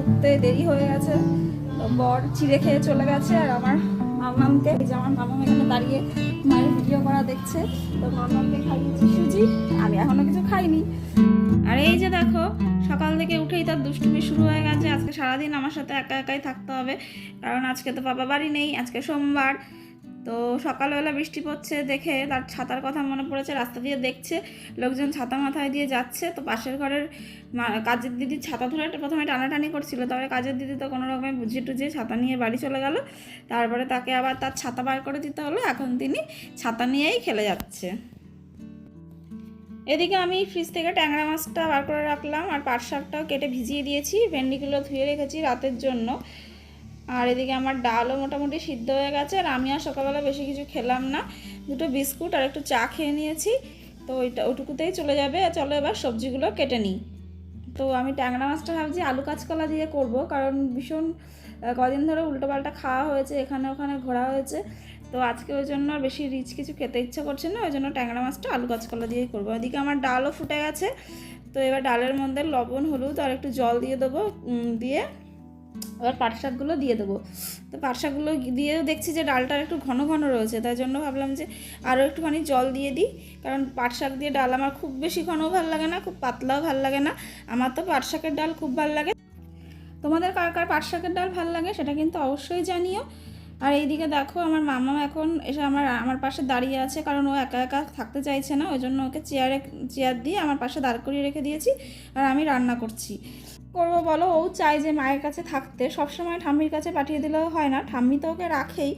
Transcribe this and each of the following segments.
উঠতে দেরি হয়ে গেছে। তো বর চিড়ে খেয়ে চলে গেছে আর আমার মামামকে। যে আমার মামাম এখানে দাঁড়িয়ে মায়ের ভিডিও করা দেখছে। তো মামামকে খাইয়েছি সুজি। আমি এখনও কিছু খাইনি। আর এই যে দেখো, সকাল থেকে উঠেই তার দুষ্টুমি শুরু হয়ে গেছে। আজকে সারাদিন আমার সাথে একা একাই থাকতে হবে। কারণ আজকে তো বাবা বাড়ি নেই, আজকে সোমবার। তো সকালবেলা বৃষ্টি পড়ছে দেখে তার ছাতার কথা মনে পড়েছে, রাস্তা দিয়ে দেখছে, লোকজন ছাতা মাথায় দিয়ে যাচ্ছে। তো পাশের ঘরের কাজের দিদি ছাতা ধরে প্রথমে টানাটানি করছিল, তারপরে কাজের দিদি তো কোনো রকমে বুঝিয়ে টুঝিয়ে ছাতা নিয়ে বাড়ি চলে গেল। তারপরে তাকে আবার তার ছাতা বার করে দিতে হলো, এখন তিনি ছাতা নিয়েই খেলে যাচ্ছে। এদিকে আমি ফ্রিজ থেকে ট্যাংরা মাছটা বার করে রাখলাম, আর পাট শাকটাও কেটে ভিজিয়ে দিয়েছি, ভেন্ডিগুলো ধুয়ে রেখেছি রাতের জন্য। আর এদিকে আমার ডালও মোটামুটি সিদ্ধ হয়ে গেছে, আর আমি আর সকালবেলা বেশি কিছু খেলাম না। দুটো বিস্কুট আর একটু চা খেয়ে নিয়েছি, তো ওইটা ওটুকুতেই চলে যাবে। চলো এবার সবজিগুলো কেটে নিই। তো আমি ট্যাংরা মাছটা ভাবছি আলু কাঁচকলা দিয়ে করব, কারণ ভীষণ কদিন ধরে উল্টোপাল্টা খাওয়া হয়েছে, এখানে ওখানে ঘোরা হয়েছে। তো আজকে ওই জন্য বেশি রিচ কিছু খেতে ইচ্ছে করছে না, ওই জন্য ট্যাংরা মাছটা আলু কাঁচকলা দিয়েই করব। ওদিকে আমার ডালও ফুটে গেছে, তো এবার ডালের মধ্যে লবণ, হলুদ আর একটু জল দিয়ে দেবো দিয়ে এবার পাট শাকগুলো দিয়ে দেবো। তো পাট শাকগুলো দিয়েও দেখছি যে ডালটা একটু ঘন ঘন রয়েছে, তাই জন্য ভাবলাম যে আরও একটুখানি জল দিয়ে দিই, কারণ পাট শাক দিয়ে ডাল আমার খুব বেশি ঘনও ভালো লাগে না, খুব পাতলাও ভালো লাগে না। আমার তো পাট শাকের ডাল খুব ভালো লাগে। তোমাদের কার কার পাট শাকের ডাল ভালো লাগে সেটা কিন্তু অবশ্যই জানিও। আর এইদিকে দেখো আমার মামা এখন এসে আমার আমার পাশে দাঁড়িয়ে আছে, কারণ ও একা একা থাকতে চাইছে না, ওই জন্য ওকে চেয়ারে চেয়ার দিয়ে আমার পাশে দাঁড় করিয়ে রেখে দিয়েছি, আর আমি রান্না করছি। করব বলো? ও চায় যে মায়ের কাছে থাকতে। সবসময় ঠাম্মির কাছে পাঠিয়ে দিলেও হয় না। ঠাম্মি তো ওকে রাখেই,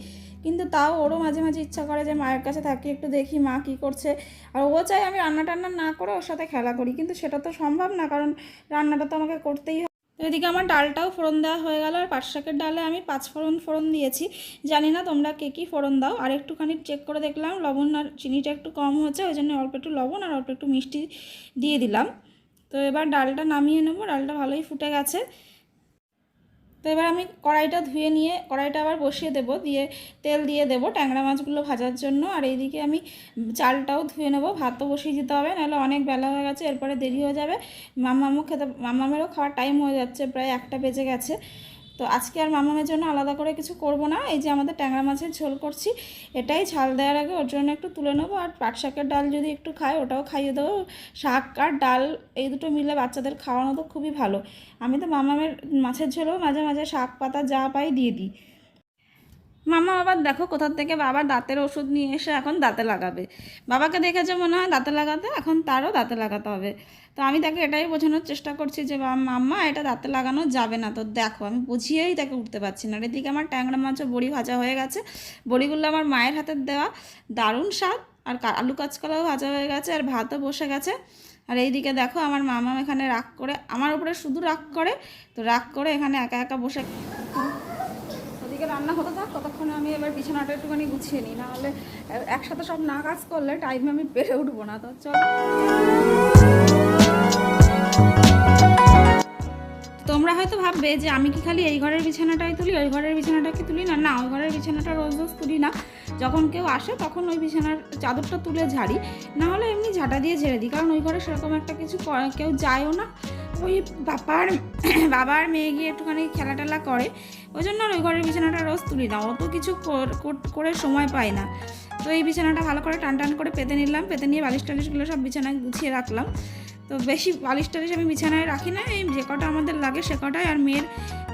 কিন্তু তাও ওরও মাঝে মাঝে ইচ্ছা করে যে মায়ের কাছে থাকি, একটু দেখি মা কী করছে। আর ও চায় আমি রান্না টান্না না করে ওর সাথে খেলা করি, কিন্তু সেটা তো সম্ভব না, কারণ রান্নাটা তো আমাকে করতেই হয় এদিকে আমার ডালটাও ফোড়ন দেওয়া হয়ে গেল, আর পাঁচ শাকের ডালে আমি পাঁচ ফোড়ন ফোড়ন দিয়েছি। জানি না তোমরা কে কী ফোড়ন দাও। আর একটুখানি চেক করে দেখলাম, লবণ আর চিনিটা একটু কম হচ্ছে, ওই জন্য অল্প একটু লবণ আর অল্প একটু মিষ্টি দিয়ে দিলাম। তো এবার ডালটা নামিয়ে নেব, ডালটা ভালোই ফুটে গেছে। তো এবার আমি কড়াইটা ধুয়ে নিয়ে, কড়াইটা আবার বসিয়ে দেবো, দিয়ে তেল দিয়ে দেবো ট্যাংরা মাছগুলো ভাজার জন্য। আর এইদিকে আমি চালটাও ধুয়ে নেব, ভাতও বসিয়ে দিতে হবে, নাহলে অনেক বেলা হয়ে গেছে, এরপরে দেরি হয়ে যাবে। মামামও খেতে মামামেরও খাওয়ার টাইম হয়ে যাচ্ছে, প্রায় একটা বেজে গেছে। তো আজকে আর মামামের জন্য আলাদা করে কিছু করব না। এই যে আমাদের ট্যাংরা মাছের ঝোল করছি, এটাই ঝাল দেওয়ার আগে ওর জন্য একটু তুলে নেব আর পাট শাকের ডাল যদি একটু খায় ওটাও খাইয়ে দেবো। শাক আর ডাল এই দুটো মিলে বাচ্চাদের খাওয়ানো তো খুবই ভালো। আমি তো মামামের মাছের ঝোলেও মাঝে মাঝে শাক পাতা যা পাই দিয়ে দিই। মামা আবার দেখো কোথার থেকে বাবা দাঁতের ওষুধ নিয়ে এসে এখন দাঁতে লাগাবে। বাবাকে দেখেছে মনে হয় দাঁতে লাগাতে? এখন তারও দাঁতে লাগাতে হবে। তো আমি তাকে এটাই বোঝানোর চেষ্টা করছি যে মাম্মা, এটা দাঁতে লাগানো যাবে না। তো দেখো, আমি বুঝিয়েই তাকে উঠতে পারছি না। এদিকে আমার ট্যাংরা মাছও বড়ি ভাজা হয়ে গেছে। বড়িগুলো আমার মায়ের হাতের দেওয়া। দারুণ স্বাদ। আর আলু কাঁচকলাও ভাজা হয়ে গেছে আর ভাতও বসে গেছে। আর এইদিকে দেখো আমার মামা এখানে রাগ করে, আমার উপরে শুধু রাগ করে। তো রাগ করে এখানে একা একা বসে রান্না হতে থাক, ততক্ষণে আমি এবার বিছানাটা একটুখানি গুছিয়ে নিই। নাহলে একসাথে সব না কাজ করলে টাইমে আমি পেরে উঠবো না। তো চলো। তোমরা হয়তো ভাববে যে আমি কি খালি এই ঘরের বিছানাটাই তুলি, ওই ঘরের বিছানাটা কি তুলি? না না, ওই ঘরের বিছানাটা রোজ রোজ তুলি না। যখন কেউ আসে, তখন ওই বিছানার চাদরটা তুলে ঝাড়ি। না হলে এমনি ঝাঁটা দিয়ে ঝেড়ে দিই, কারণ ওই ঘরে সেরকম একটা কিছু কেউ যায়ও না। ওই বাবার বাবার মেয়ে গিয়ে একটুখানি খেলা টেলা করে। ওই জন্য আর ওই ঘরের বিছানাটা রোজ তুলি না। অত কিছু কর- সময় পাই না। তো এই বিছানাটা ভালো করে টান টান করে পেতে নিলাম। পেতে নিয়ে বালিশ টালিশগুলো সব বিছানায় গুছিয়ে রাখলাম। তো বেশি বালিশ টালিশ আমি বিছানায় রাখি না। এই যে কটা আমাদের লাগে সে কটাই। আর মেয়ের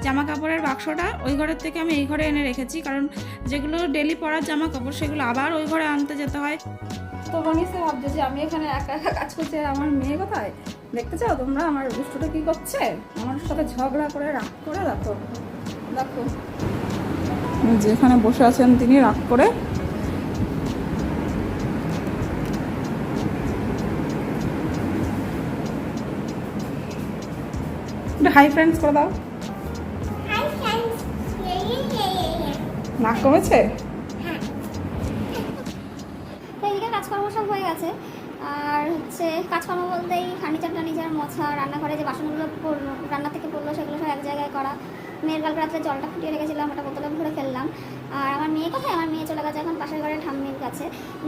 জামা কাপড়ের বাক্সটা ওই ঘরের থেকে আমি এই ঘরে এনে রেখেছি। কারণ যেগুলো ডেলি পরার জামা কাপড় সেগুলো আবার ওই ঘরে আনতে যেতে হয়। তো রনিসে ভাবছে যে আমি এখানে একা একা কাজ করছি আর আমার মেয়ে কোথায়? দেখতে চাও তোমরা? আমার দুষ্টুটা কি করছে? আমার সাথে ঝগড়া করে রাগ করে দেখো দেখো। যেখানে বসে আছেন তিনি রাগ করে। হাই ফ্রেন্ডস করে দাও. নাক কমেছে? কাজকর্ম সব হয়ে গেছে। আর হচ্ছে কাজকর্ম বলতেই ফার্নিচার টার্নিচার মোছা রান্নাঘরে যে বাসনগুলো রান্না থেকে পড়ল সেগুলো সব এক জায়গায় করা। মেয়ের কালকে রাত্রে জলটা ফুটিয়ে রেখেছিলাম, ওটা বোতলে ভরে ফেললাম। আর আমার মেয়ে কোথায়? আমার মেয়ে চলে গেছে এখন পাশের ঘরে ঠাম্মির কাছে।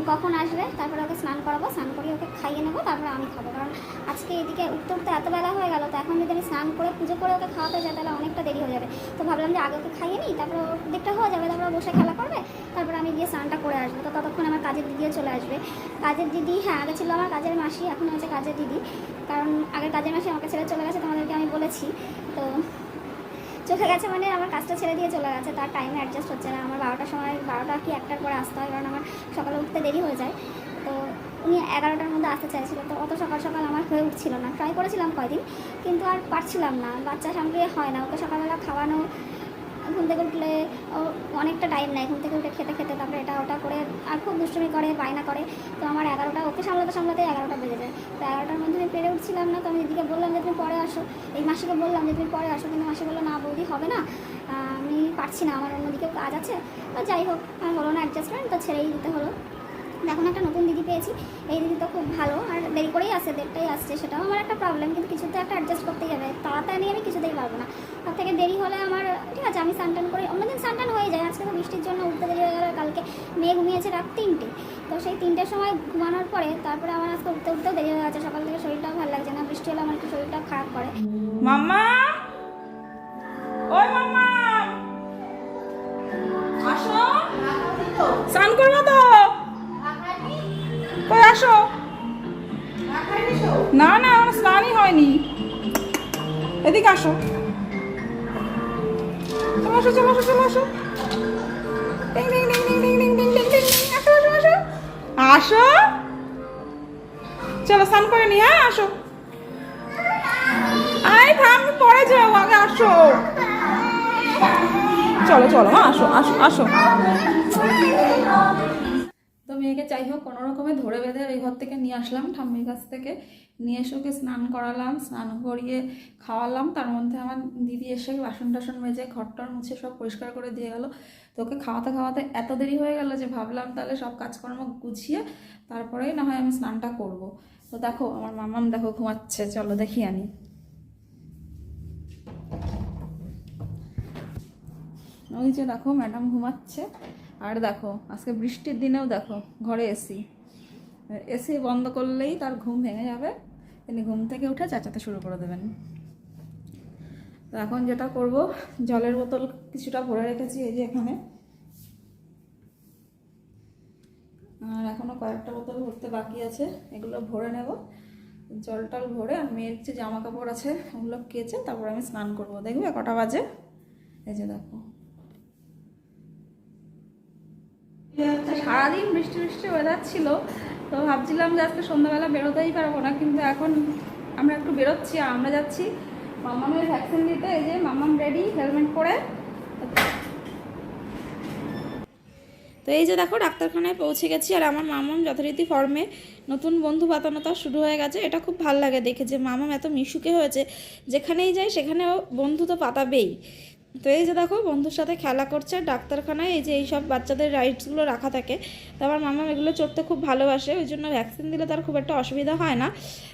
কখন আসবে? তারপরে ওকে স্নান করাবো, স্নান করিয়ে ওকে খাইয়ে নেব, তারপরে আমি খাব। কারণ আজকে এদিকে উঠতে উঠতে এত বেলা হয়ে গেল, তো এখন যদি আমি স্নান করে, পুজো করে ওকে খাওয়াতে যাই, তাহলে অনেকটা দেরি হয়ে যাবে। তো ভাবলাম যে আগে ওকে খাইয়ে নিই, তারপরে দিকটা হয়ে যাবে, তারপরে বসে খেলা করবে, তারপরে আমি গিয়ে স্নানটা করে আসব। তো ততক্ষণ আমার কাজের দিদিও চলে আসবে। কাজের দিদি হ্যাঁ আগে ছিল আমার কাজের মাসি, এখন হচ্ছে কাজের দিদি। কারণ আগের কাজের মাসি আমাকে ছেড়ে চলে গেছে, তোমাদেরকে আমি বলেছি। তো চলে গেছে মানে আমার কাজটা ছেড়ে দিয়ে চলে গেছে, তার টাইমে অ্যাডজাস্ট হচ্ছে না। আমার বারোটার সময়, বারোটা কি একটার পরে আসতে হয়? কারণ আমার সকালে উঠতে দেরি হয়ে যায়। তো উনি এগারোটার মধ্যে আসতে চাইছিলো, তো অত সকাল সকাল আমার হয়ে উঠছিল না। ট্রাই করেছিলাম কয়দিন, কিন্তু আর পারছিলাম না। বাচ্চা সামলে হয় না, ওকে সকালবেলা খাওয়ানো ঘুম থেকে উঠলে অনেকটা টাইম নেয়। ঘুম থেকে উঠে খেতে খেতে তারপরে এটা ওটা করে আর খুব দুষ্টুমি করে, বায়না করে। তো আমার এগারোটা, ওকে সামলাতে সামলাতে এগারোটা বেজে যায়। তো এগারোটার মধ্যে আমি পেরে উঠছিলাম না, তো আমি দিদিকে বললাম যে তুমি পরে আসো। এই মাসিকে বললাম যে তুমি পরে আসো, কিন্তু মাসি বলল, না বৌদি, হবে না। আমি পারছি না, আমার অন্যদিকেও কাজ আছে। তো যাই হোক আর হলো না অ্যাডজাস্টমেন্ট তো ছেড়েই দিতে হলো। এখন একটা নতুন দিদি পেয়েছি। এই দিদি তো খুব ভালো, আর দেরি করেই আসে দেড়টাই আসছে, সেটাও আমার একটা প্রবলেম কিন্তু কিছুতে একটা অ্যাডজাস্ট করতেই হবে। তাড়াতাড়ি আমি কিছুতেই পারব না। তার থেকে দেরি হলে আমার, ঠিক আছে, আমি সানটান করে, অন্যদিন সানটান হয়ে যায়। আজকে তো বৃষ্টির জন্য উঠতে দেরি হয়ে গেল কালকে মেয়ে ঘুমিয়েছে রাত তিনটে। তো সেই তিনটের সময় ঘুমানোর পরে তারপরে আমার আজকে উঠতে, উঠতেও দেরি হয়ে গেছে। সকাল থেকে শরীরটাও ভালো লাগছে না, বৃষ্টি হলে আমার একটু শরীরটা খারাপ করে। মাম্মা! আসো। স্নান করব তো? আসো? না না, আমার স্নানই হয়নি। এদিকে আসো। আসো চলো আসো চলো আসো। আসো? চলো, স্নান করে নি হ্যাঁ? আসো। আয়, থাম পরে যাও, আগে আসো। চলো চলো হ্যাঁ আসো আসো আসো। মেয়েকে যাই হোক, কোনো রকমে ধরে বেঁধে এই ঘর থেকে নিয়ে আসলাম, ঠাম্মির কাছ থেকে। নিয়ে এসে ওকে স্নান করালাম, স্নান করিয়ে খাওয়ালাম। তার মধ্যে আমার দিদি এসে বাসন টাসন মেজে, ঘরটর মুছে সব পরিষ্কার করে দিয়ে গেল। তো ওকে খাওয়াতে খাওয়াতে এত দেরি হয়ে গেল যে ভাবলাম তাহলে সব কাজকর্ম গুছিয়ে তারপরেই না হয় আমি স্নানটা করব। তো দেখো, আমার মামাম দেখো ঘুমাচ্ছে, চলো দেখি আমি। ওই যে দেখো, ম্যাডাম ঘুমাচ্ছে। আর দেখো, আজকে বৃষ্টির দিনেও দেখো, ঘরে এসি এসি বন্ধ করলেই তার ঘুম ভেঙে যাবে। তিনি ঘুম থেকে উঠে চেঁচাতে শুরু করে দেবেন। তো এখন যেটা করব, জলের বোতল কিছুটা ভরে রেখেছি এই যে এখানে। আর এখনও কয়েকটা বোতল ভরতে বাকি আছে, এগুলো ভরে নেব। জল টল ভরে, আর মেয়ের যে জামা কাপড় আছে, ওগুলো কেচে তারপর আমি স্নান করব। দেখবে কটা বাজে? এই যে দেখো। সারাদিন বৃষ্টি বৃষ্টি ওয়েদার ছিল। তো ভাবছিলাম যে আজকে সন্ধ্যাবেলা বেরোতেই পারব না, কিন্তু এখন আমরা একটু বেরোচ্ছি, আর আমরা যাচ্ছি মামামের ভ্যাকসিন দিতে এই যে মামাম রেডি হেলমেট পরে। তো এই যে দেখো, ডাক্তারখানায় পৌঁছে গেছি, আর আমার মামাম যথারীতি ফর্মে নতুন বন্ধু বাতানোতা শুরু হয়ে গেছে। এটা খুব ভালো লাগে দেখে যে মামাম এত মিশুকে হয়েছে, যেখানেই যায় সেখানেও বন্ধু তো পাতাবেই। তো এই যে দেখো, বন্ধুর সাথে খেলা করছে ডাক্তারখানায় এই যে এইসব বাচ্চাদের রাইটসগুলো রাখা থাকে। তো আমার মামা এগুলো চড়তে খুব ভালোবাসে, ওই জন্য ভ্যাকসিন দিলে তার খুব একটা অসুবিধা হয় না।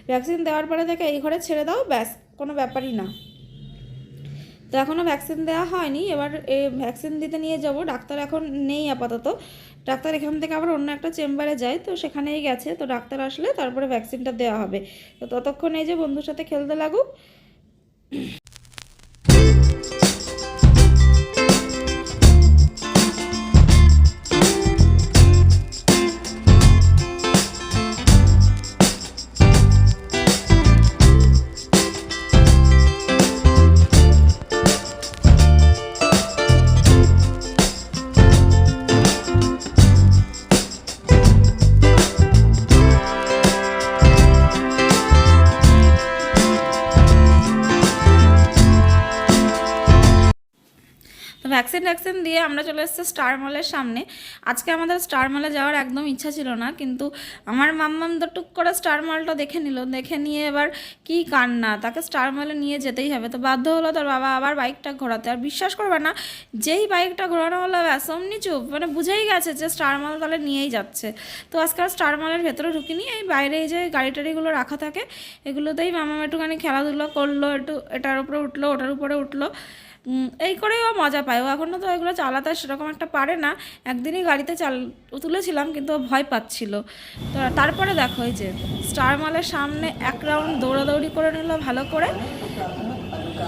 ভ্যাকসিন দেওয়ার পরে থেকে এই ঘরে ছেড়ে দাও, ব্যাস, কোনো ব্যাপারই না। তো এখনও ভ্যাকসিন দেওয়া হয়নি, এবার ভ্যাকসিন দিতে নিয়ে যাব, ডাক্তার এখন নেই আপাতত। ডাক্তার এখান থেকে আবার অন্য একটা চেম্বারে যায়, তো সেখানেই গেছে, তো ডাক্তার আসলে তারপরে ভ্যাকসিনটা দেওয়া হবে। তো ততক্ষণ এই যে বন্ধুর সাথে খেলতে লাগুক। ভ্যাকসিন ভ্যাকসিন দিয়ে আমরা চলে এসেছি স্টার মলের সামনে। আজকে আমাদের স্টার মলে যাওয়ার একদম ইচ্ছা ছিল না, কিন্তু আমার মাম্মাম তো টুক করে স্টার মলটা দেখে নিল। দেখে নিয়ে এবার কি কান্না, তাকে স্টার মলে নিয়ে যেতেই হবে। তো বাধ্য হলো তার বাবা আবার বাইকটা ঘোরাতে। আর বিশ্বাস করবে না, যেই বাইকটা ঘোরানো হলো, ব্যাস, অমনি চুপ। মানে বুঝেই গেছে যে স্টার মল তাহলে নিয়েই যাচ্ছে। তো আজকে আর স্টার মলের ভেতরে ঢুকিনি, এই বাইরে এই যে গাড়ি টাড়িগুলো রাখা থাকে, এগুলোতেই মামাম একটুখানি খেলাধুলো করল, একটু এটার উপরে উঠল, ওটার উপরে উঠল। এই করেই ও মজা পায়। ও এখনও তো এগুলো চালাতে সেরকম একটা পারে না। একদিনই গাড়িতে চাল তুলেছিলাম কিন্তু ও ভয় পাচ্ছিল। তো তারপরে দেখো এই যে স্টার মলের সামনে এক রাউন্ড দৌড়াদৌড়ি করে নিল ভালো করে।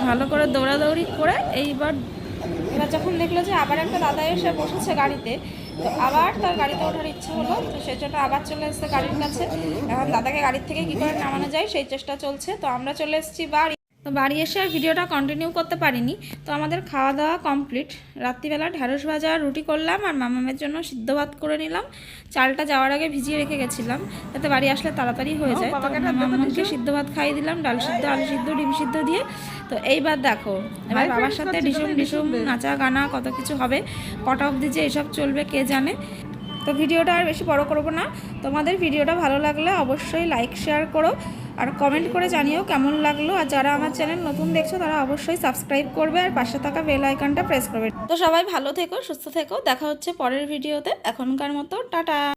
ভালো করে দৌড়াদৌড়ি করে এইবার এবার যখন দেখল যে আবার একটা দাদা এসে বসেছে গাড়িতে, তো আবার তার গাড়িতে ওঠার ইচ্ছে হলো, তো সেই জন্য আবার চলে এসেছে গাড়ির কাছে। এখন দাদাকে গাড়ির থেকে কী করে নামানো যায় সেই চেষ্টা চলছে। তো আমরা চলে এসেছি বাড়ি। তো বাড়ি এসে আর ভিডিওটা কন্টিনিউ করতে পারিনি। তো আমাদের খাওয়া দাওয়া কমপ্লিট রাত্রিবেলা ঢ্যাঁড়স ভাজা রুটি করলাম আর মামামের জন্য সিদ্ধ ভাত করে নিলাম। চালটা যাওয়ার আগে ভিজিয়ে রেখে গেছিলাম। যাতে বাড়ি আসলে তাড়াতাড়ি হয়ে যায়। তো মামাকে সিদ্ধ ভাত খাইয়ে দিলাম ডাল সিদ্ধ আলু সিদ্ধ ডিম সিদ্ধ দিয়ে। তো এইবার দেখো এবার বাবার সাথে ডিসুম ডিসুম নাচা গানা কত কিছু হবে কটা অবধি যে এসব চলবে কে জানে। তো ভিডিওটা আর বেশি বড় করব না। তোমাদের ভিডিওটা ভালো লাগলে অবশ্যই লাইক শেয়ার করো। আর কমেন্ট করে জানিও কেমন লাগল। আর যারা আমার চ্যানেল নতুন দেখছ, তারা অবশ্যই সাবস্ক্রাইব করবে আর পাশে থাকা বেল আইকনটা প্রেস করবে। তো সবাই ভালো থেকো, সুস্থ থেকো। দেখা হচ্ছে পরের ভিডিওতে এখনকার মতো, টাটা!